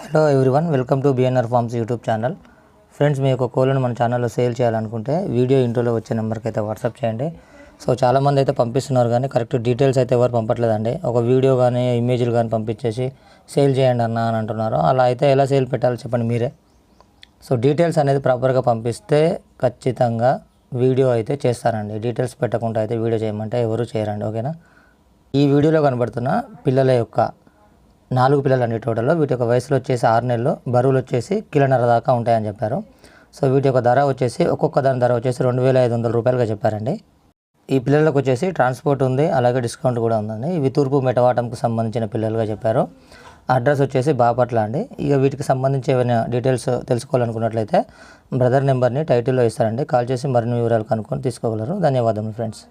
Hello everyone welcome to BNR farms YouTube channel friends మీ యొక్క కోళ్ళను మన ఛానల్లో సేల్ చేయాలనుకుంటే వీడియో ఇంట్రోలో వచ్చే నెంబర్కి అయితే వాట్సాప్ చేయండి. సో చాలామంది అయితే పంపిస్తున్నారు కానీ కరెక్ట్ డీటెయిల్స్ అయితే ఎవరు పంపట్లేదండి. ఒక వీడియో కానీ ఇమేజ్లు కానీ పంపించేసి సేల్ చేయండి అన్న అని అంటున్నారు. అలా అయితే ఎలా సేల్ పెట్టాలో చెప్పండి మీరే. సో డీటెయిల్స్ అనేది ప్రాపర్గా పంపిస్తే ఖచ్చితంగా వీడియో అయితే చేస్తారండి. డీటెయిల్స్ పెట్టకుండా అయితే వీడియో చేయమంటే ఎవరు చేయరండి ఓకేనా? ఈ వీడియోలో కనబడుతున్న పిల్లల యొక్క నాలుగు పిల్లలు అండి టోటల్లో వీటి యొక్క వయసులో వచ్చేసి ఆరు నెలలు బరువులు వచ్చేసి కిలోన్నర దాకా ఉంటాయని చెప్పారు. సో వీటి యొక్క ధర వచ్చేసి ఒక్కొక్క దాని ధర వచ్చేసి రెండు వేల ఐదు వందల రూపాయలుగా చెప్పారండి. ఈ పిల్లలకు వచ్చేసి ట్రాన్స్పోర్ట్ ఉంది అలాగే డిస్కౌంట్ కూడా ఉందండి. ఇవి తూర్పు మెటవాటంకు సంబంధించిన పిల్లలుగా చెప్పారు. అడ్రస్ వచ్చేసి బాపట్ల అండి. ఇక వీటికి సంబంధించి ఏమైనా డీటెయిల్స్ తెలుసుకోవాలనుకున్నట్లయితే బ్రదర్ నెంబర్ని టైటిల్లో ఇస్తారండి. కాల్ చేసి మరిన్ని వివరాలు కనుక్కొని తీసుకోగలరు. ధన్యవాదములు ఫ్రెండ్స్.